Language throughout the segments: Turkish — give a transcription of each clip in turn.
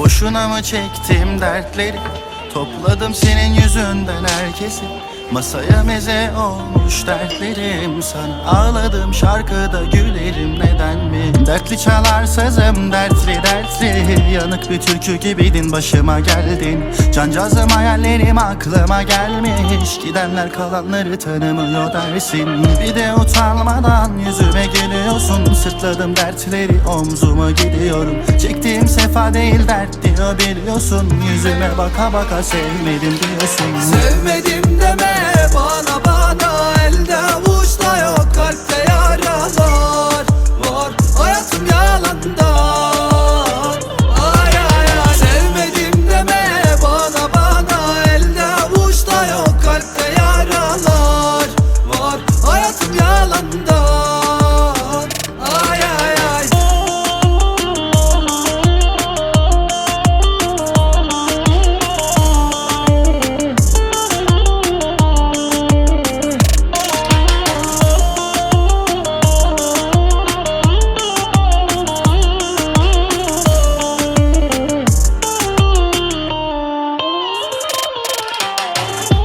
Boşuna mı çektim dertleri? Topladım senin yüzünden herkesi. Masaya meze olmuş dertlerim. Sana ağladım şarkıda gülerim. Neden mi Dertli çalar sazım dertli dertli. Yanık bir türkü gibiydin başıma geldin. Cancağızım hayallerim aklıma gelmiş. Gidenler kalanları tanımıyor dersin. Bir de utanmadan yüzüme gülüyorsun. Sırtladım dertleri omzuma gidiyorum. Çektiğim sefa değil dert diyor biliyorsun. Yüzüme baka baka sevmedim diyorsun. Sevmedim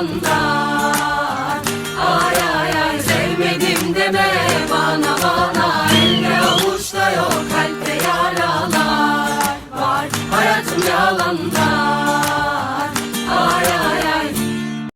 yalanda Ay ay ay sevmedim deme bana bana. Elde avuçta yok kalpte yaralar Var. Hayatım yalanda